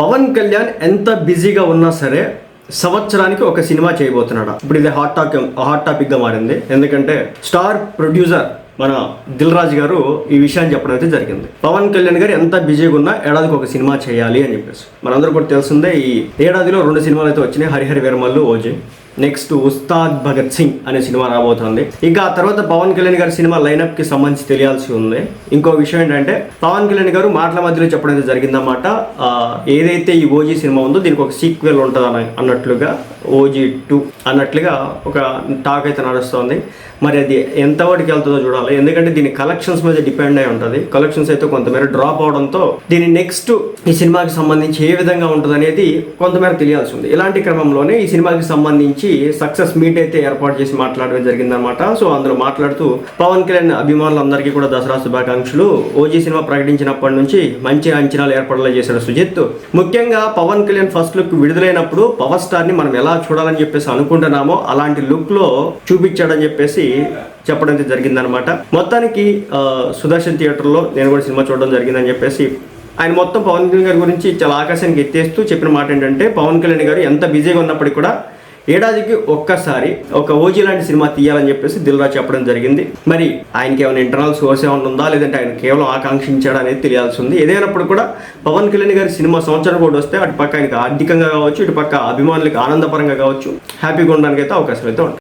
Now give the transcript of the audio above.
పవన్ కళ్యాణ్ ఎంత బిజీగా ఉన్నా సరే సంవత్సరానికి ఒక సినిమా చేయబోతున్నాడు? ఇప్పుడు ఇది హాట్ టాక్ హాట్ టాపిక్గా మారింది. ఎందుకంటే స్టార్ ప్రొడ్యూసర్ మన దిల్ రాజు గారు ఈ విషయాన్ని చెప్పడం అయితే జరిగింది. పవన్ కళ్యాణ్ గారు ఎంత బిజీగా ఉన్నా ఏడాదికి ఒక సినిమా చేయాలి అని చెప్పేసి. మనందరూ కూడా తెలిసిందే ఈ ఏడాదిలో రెండు సినిమాలు అయితే వచ్చినాయి. హరిహరి వీరమల్లు ఓజీ. నెక్స్ట్ ఉస్తాద్ భగత్ సింగ్ అనే సినిమా రాబోతోంది. ఇంకా ఆ తర్వాత పవన్ కళ్యాణ్ గారి సినిమా లైనప్కి సంబంధించి తెలియాల్సి ఉంది. ఇంకో విషయం ఏంటంటే పవన్ కళ్యాణ్ గారు మాటల మధ్యలో చెప్పడం జరిగిందన్నమాట. ఏదైతే ఈ ఓజీ సినిమా ఉందో దీనికి ఒక సీక్వెల్ ఉంటుంది అన్నట్లుగా ఓజీ టూ అన్నట్లుగా ఒక టాక్ అయితే నడుస్తోంది. మరి అది ఎంతవరకు వెళ్తుందో చూడాలి. ఎందుకంటే దీని కలెక్షన్స్ మీద డిపెండ్ అయి ఉంటుంది. కలెక్షన్స్ అయితే కొంతమేర డ్రాప్ అవడంతో దీని నెక్స్ట్ ఈ సినిమాకి సంబంధించి ఏ విధంగా ఉంటుంది అనేది కొంతమేర తెలియాల్సి ఉంది. ఇలాంటి క్రమంలోనే ఈ సినిమాకి సంబంధించి సక్సెస్ మీట్ అయితే ఏర్పాటు చేసి మాట్లాడడం జరిగిందనమాట సో అందులో మాట్లాడుతూ పవన్ కళ్యాణ్ అభిమానులందరికీ కూడా దసరా శుభాకాంక్షలు. ఓజీ సినిమా ప్రకటించినప్పటి నుంచి మంచి అంచనాలు ఏర్పడలా చేశాడు సుజిత్. ముఖ్యంగా పవన్ కళ్యాణ్ ఫస్ట్ లుక్ విడుదలైనప్పుడు పవర్ స్టార్ని మనం ఎలా చూడాలని చెప్పేసి అనుకుంటున్నామో అలాంటి లుక్లో చూపించాడని చెప్పేసి చెప్పడం అయితే జరిగిందనమాట మొత్తానికి సుదర్శన్ థియేటర్లో నేను కూడా సినిమా చూడడం జరిగిందని చెప్పేసి ఆయన మొత్తం పవన్ కళ్యాణ్ గారి గురించి చాలా ఆకాశానికి ఎత్తేస్తూ చెప్పిన మాట ఏంటంటే పవన్ కళ్యాణ్ గారు ఎంత బిజీగా ఉన్నప్పటికీ కూడా ఏడాదికి ఒక్కసారి ఒక ఓజీ లాంటి సినిమా తీయాలని చెప్పేసి దిల్ రాజు చెప్పడం జరిగింది. మరి ఆయనకి ఏమైనా ఇంటర్నల్ సోర్స్ ఏమైనా ఉందా? లేదంటే ఆయన కేవలం ఆకాంక్షించాడు అనేది తెలియాల్సి ఉంది. ఏదైనప్పుడు కూడా పవన్ కళ్యాణ్ గారి సినిమా సంవత్సరం కూడా వస్తే అటు పక్క ఆయనకి ఆర్థికంగా కావచ్చు ఇటు పక్క అభిమానులకు ఆనందపరంగా కావచ్చు హ్యాపీగా ఉండడానికి అయితే అవకాశం అయితే ఉంటుంది